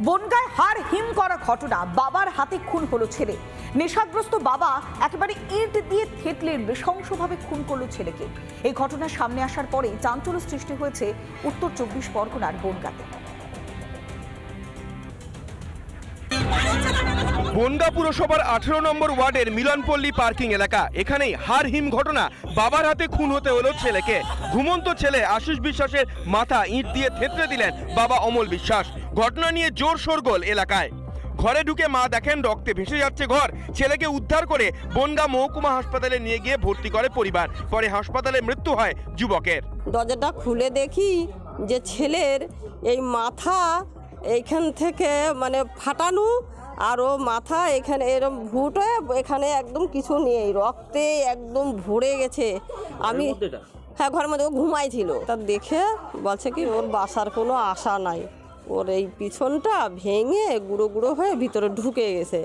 বনগায় হার হিম করা ঘটনা বাবার হাতে খুন হলো ছেলে। নেশাগ্রস্ত বাবা একেবারে ইট দিয়ে থেতলে নৃশংসভাবে খুন করল ছেলেকে। এই ঘটনা সামনে আসার পরেই চাঞ্চল্য সৃষ্টি হয়েছে উত্তর চব্বিশ পরগনার বনগাতে। বনগা পুরসভার আঠেরো নম্বর ওয়ার্ডের মিলনপল্লী পার্কিং এলাকা। এখানেই হার হিম ঘটনা বাবার হাতে খুন হতে হলো ছেলেকে। ঘুমন্ত ছেলে আশিস বিশ্বাসের মাথা ইট দিয়ে থেতলে দিলেন বাবা অমল বিশ্বাস। ঘটনা নিয়ে জোর শোরগোল এলাকায়। ঘরে ঢুকে মা দেখেন রক্তে ভেসে যাচ্ছে ঘর। ছেলেকে উদ্ধার করে বনগা মহকুমা হাসপাতালে নিয়ে গিয়ে ভর্তি করে পরিবার। পরে হাসপাতালে মৃত্যু হয় যুবকের। দরজাটা খুলে দেখি যে ছেলের এই মাথা এইখান থেকে মানে ফাটানো আর ও মাথা এখানে এরম ভুটে এখানে একদম কিছু নেই। রক্তে একদম ভরে গেছে। আমি হ্যাঁ ঘরের মধ্যে ও ঘুমাইছিল। তা দেখে বলছে কি ওর বাসার কোনো আশা নাই। ওর এই পিছনটা ভেঙে গুঁড়ো গুঁড়ো হয়ে ভিতরে ঢুকে গেছে।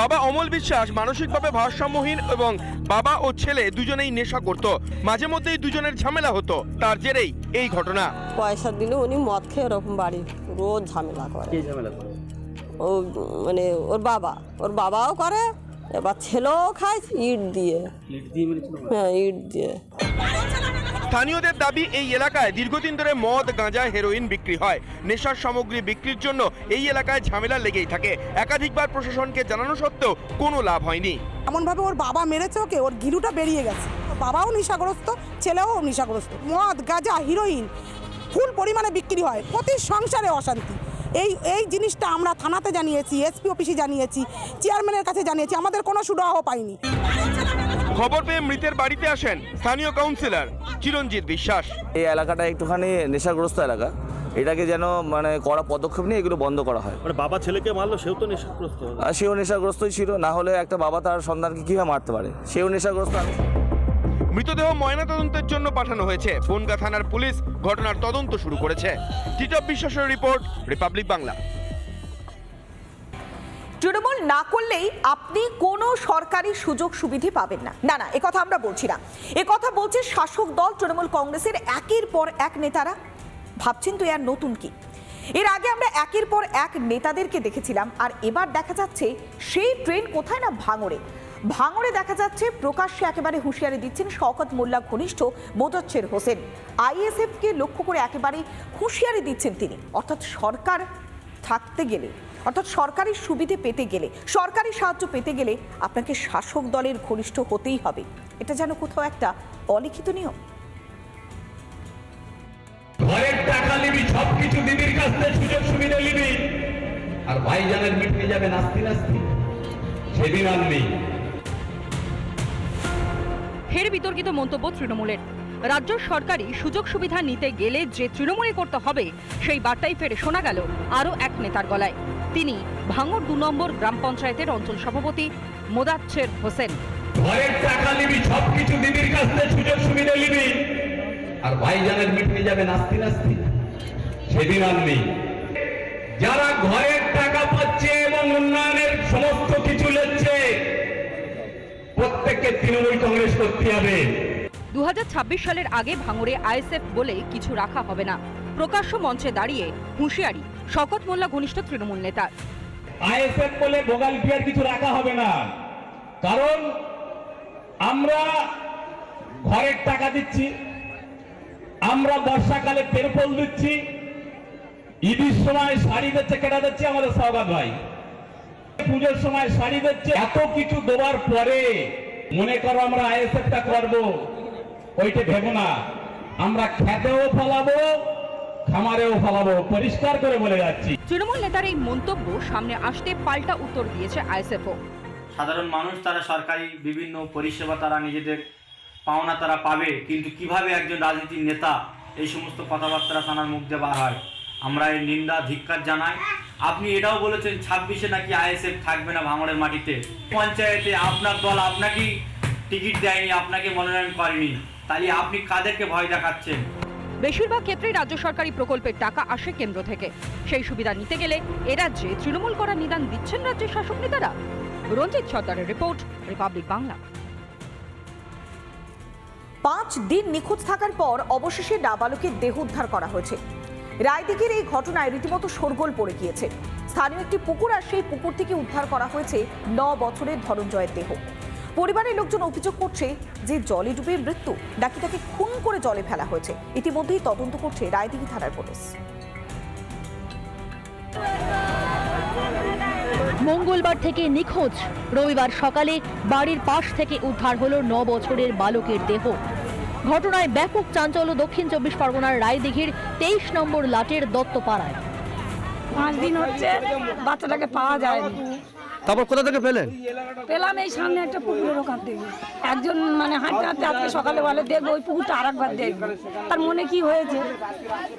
বাবা অমল বিশ্বাস মানসিকভাবে ভারসাম্যহীন এবং বাবা ও ছেলে দুজনেই নেশা করত। মাঝে মধ্যেই দুজনের ঝামেলা হতো। তার জেরেই এই ঘটনা। পয়সা দিলে উনি মদ খেয়ে ওরকম বাড়ি রোজ ঝামেলা করে। কে ঝামেলা করে? ও মানে ওর বাবা। ওর বাবাও করে এবার ছেলেও খায় ইট দিয়ে। মেরেছিল হ্যাঁ ইট দিয়ে। স্থানীয়দের দাবি এই এলাকায় দীর্ঘদিন ধরে মদ গাঁজা হেরোইন বিক্রি হয়। নেশার সামগ্রী বিক্রির জন্য এই এলাকায় ঝামেলা লেগেই থাকে। একাধিকবার প্রশাসনকে জানানো সত্ত্বেও কোনো লাভ হয়নি। এমনভাবে ওর বাবা মেরেছে ওকে ওর গিলুটা বেরিয়ে গেছে। বাবাও নেশাগ্রস্ত ছেলেও নেশাগ্রস্ত। মদ গাঁজা হিরোইন ফুল পরিমাণে বিক্রি হয়। প্রতি সংসারে অশান্তি। এই এই জিনিসটা আমরা থানাতে জানিয়েছি এসপি অফিসে জানিয়েছি চেয়ারম্যানের কাছে জানিয়েছি আমাদের কোনো সুরাহ পাইনি। খবর পেয়ে মৃতের বাড়িতে আসেন স্থানীয় কাউন্সিলর। চিরঞ্জিত বিশ্বাস। এই এলাকাটা একটুখানি নেশাগ্রস্ত এলাকা। এটাকে যেন মানে করা পদক্ষেপ নিয়ে এগুলো বন্ধ করা হয়। মানে বাবা ছেলেকে মারলো সেও তো নেশাগ্রস্ত সেও নেশাগ্রস্তই ছিল না হলে একটা বাবা তার সন্তানকে কীভাবে মারতে পারে? সেও নেশাগ্রস্ত আমি। মৃতদেহ ময়নাতদন্তের জন্য পাঠানো হয়েছে। বনগা থানার পুলিশ ঘটনার তদন্ত শুরু করেছে। টিটপ বিশ্বাসের রিপোর্ট রিপাবলিক বাংলা। তৃণমূল না করলেই আপনি কোনো সরকারি সুযোগ সুবিধে পাবেন না। না না, একথা আমরা বলছি না। একথা বলছে শাসক দল তৃণমূল কংগ্রেসের একের পর এক নেতারা। ভাবছেন তো এর নতুন কি? এর আগে আমরা একের পর এক নেতাদেরকে দেখেছিলাম, আর এবার দেখা যাচ্ছে সেই ট্রেন কোথায় না ভাঙড়ে? ভাঙড়ে দেখা যাচ্ছে প্রকাশ্যে একেবারে হুঁশিয়ারি দিচ্ছেন শওকত মোল্লা ঘনিষ্ঠ মোদচ্ছের হোসেন। আইএসএফকে লক্ষ্য করে একেবারে হুঁশিয়ারি দিচ্ছেন তিনি। অর্থাৎ সরকার থাকতে গেলে অর্থাৎ সরকারি সুবিধে পেতে গেলে সরকারি সাহায্য পেতে গেলে আপনাকে শাসক দলের ঘনিষ্ঠ হতেই হবে। এটা যেন কোথাও একটা অলিখিত নিয়ম। ঘরের টাকা নিবি সবকিছু দিদির কাছ থেকে সুযোগ সুবিধা নিবি। আর ভাইজানের মিটে যাবে নাস্তি নাস্তি। সেদিন আর নেই। ফের বিতর্কিত মন্তব্য তৃণমূলের। রাজ্য সরকারি সুযোগ সুবিধা নিতে গেলে যে তৃণমূলে করতে হবে সেই বার্তাই ফের শোনা গেল আরও এক নেতার গলায়। তিনি ভাঙর দু নম্বর গ্রাম পঞ্চায়েতের অঞ্চল সভাপতি মোদাচ্ছের হোসেন। ঘরের টাকা নিবি সবকিছু দিদির কাছ থেকে সুযোগ সুবিধা নিবি। আর ভাইজানের মিটে যাবে নাস্তি নাস্তি। সেদিন আর নেই। যারা ঘরের টাকা পাচ্ছে এবং উন্নয়নের সমস্ত কিছু নিচ্ছে প্রত্যেককে তৃণমূল কংগ্রেস করতে হবে। দু হাজার ছাব্বিশ সালের আগে ভাঙড়ে আইএসএফ বলে কিছু রাখা হবে না। প্রকাশ্য মঞ্চে দাঁড়িয়ে হুঁশিয়ারি, শকত মোল্লা ঘনিষ্ঠ তৃণমূল নেতার। আইএসএফ বলে ভোগাল আর কিছু রাখা হবে না। কারণ আমরা ঘরের টাকা দিচ্ছি, আমরা বর্ষাকালে তেরপল দিচ্ছি ঈদের সময় শাড়ি দিচ্ছে কেটা দিচ্ছে, আমাদের সৌগাত ভাই। পুজোর সময় শাড়ি দিচ্ছে, এত কিছু দেওয়ার পরে মনে করো আমরা আইএসএফটা করব, ওইটা ভেবো না। আমরা খেতেও ফলাবো খামারেও ফলাবো পরিষ্কার করে বলে যাচ্ছি। তৃণমূল নেতার এই মন্তব্য সামনে আসতে পাল্টা উত্তর দিয়েছে আইএসএফও। সাধারণ মানুষ তারা সরকারি বিভিন্ন পরিষেবা তারা নিজেদের পাওনা তারা পাবে কিন্তু কীভাবে একজন রাজনীতির নেতা এই সমস্ত কথাবার্তা থানার মুখ দিয়ে বার হয়? আমরা এই নিন্দা ধিক্কার জানাই। আপনি এটাও বলেছেন ছাব্বিশে নাকি আইএসএফ থাকবে না ভাঙড়ের মাটিতে? পঞ্চায়েতে আপনার দল আপনাকেই টিকিট দেয়নি আপনাকে মনোনয়ন করেনি। তাহলে আপনি কাদেরকে ভয় দেখাচ্ছেন? বেশিরভাগ ক্ষেত্রেই রাজ্য সরকারি প্রকল্পের টাকা আসে কেন্দ্র থেকে। সেই সুবিধা নিতে গেলে এ রাজ্যে তৃণমূল করা নিদান দিচ্ছেন রাজ্যের শাসক নেতারা। রঞ্জিত সর্দারের রিপোর্ট, রিপাবলিক বাংলা। পাঁচ দিন নিখোঁজ থাকার পর অবশেষে নাবালকের দেহ উদ্ধার করা হয়েছে। রায়দিঘির এই ঘটনায় রীতিমতো শোরগোল পড়ে গিয়েছে। স্থানীয় একটি পুকুর আর সেই পুকুর থেকে উদ্ধার করা হয়েছে ন বছরের ধনঞ্জয়ের দেহ। পরিবারের লোকজন অভিযোগ করছে যে জলে ডুবে মৃত্যু। নাকি তাকে খুন করে জলে ফেলা হয়েছে। ইতিমধ্যেই তদন্ত করছে রায়দিঘি থানার পুলিশ। মঙ্গলবার থেকে নিখোঁজ। রবিবার সকালে বাড়ির পাশ থেকে উদ্ধার হলো ন বছরের বালকের দেহ। ঘটনায় ব্যাপক চাঞ্চল্য দক্ষিণ চব্বিশ পরগনার রায়দিঘির তেইশ নম্বর লাটের দত্তপাড়ায়। পাঁচ দিন হচ্ছে বাচ্চাটাকে পাওয়া যায়নি। তারপর কোথা থেকে পেলেন? পেলাম এই সামনে একটা পুকুরের ওখান থেকে। একজন মানে হাঁটতে হাঁটতে আজকে সকালে বলে দেখব ওই পুকুরটা আর একবার দেখব। তার মনে কি হয়েছে?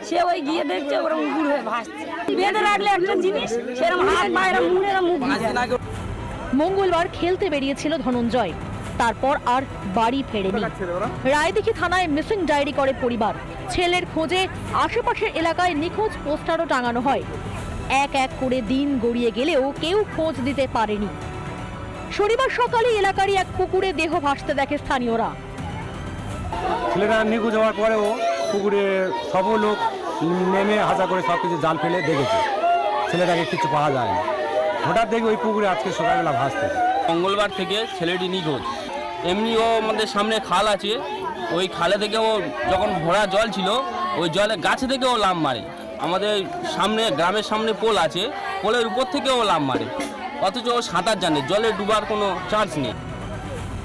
সে ওই গিয়ে দেখছে ওরকম উগুর হয়ে ভাসছে। বেঁধে রাখলে একটা জিনিস সেরকম হাত পায়ের মুখ মঙ্গলবার খেলতে বেরিয়েছিল ধনঞ্জয়। তারপর আর বাড়ি ফেরেনি। রায়দিঘি থানায় মিসিং ডায়েরি করে পরিবার। ছেলের খোঁজে আশেপাশের এলাকায় নিখোঁজ পোস্টারও টাঙানো হয়। এক এক করে দিন গড়িয়ে গেলেও কেউ খোঁজ দিতে পারেনি। শনিবার সকালে এলাকারই এক পুকুরে দেহ ভাসতে দেখে স্থানীয়রা। ছেলেটা নিখোঁজ হওয়ার পরেও পুকুরে সব লোক নেমে হাজা করে সব কিছু জাল ফেলে দেখেছে। ছেলেটাকে কিছু পাওয়া যায়নি। হঠাৎ দেখি ওই পুকুরে আজকে সকালবেলা ভাসতে মঙ্গলবার থেকে ছেলেটি নিখোঁজ। এমনি ও আমাদের সামনে খাল আছে। ওই খালে থেকে ও যখন ভরা জল ছিল ওই জলে গাছে থেকে ও লাভ মারে। আমাদের সামনে গ্রামের সামনে পোল আছে পোলের উপর থেকে ও লাভ মারে। অথচ ও সাঁতার জানে জলে ডুবার কোনো চান্স নেই।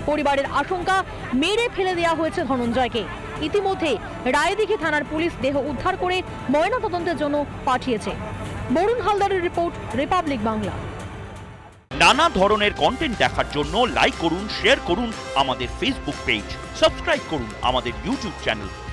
পরিবারের আশঙ্কা মেরে ফেলে দেওয়া হয়েছে ধনঞ্জয়কে। ইতিমধ্যে রায়দিঘি থানার পুলিশ দেহ উদ্ধার করে ময়নাতদন্তের জন্য পাঠিয়েছে। বরুণ হালদারের রিপোর্ট রিপাবলিক বাংলা। নানা ধরনের কন্টেন্ট দেখার জন্য লাইক করুন শেয়ার করুন আমাদের ফেসবুক পেজ সাবস্ক্রাইব করুন আমাদের ইউটিউব চ্যানেল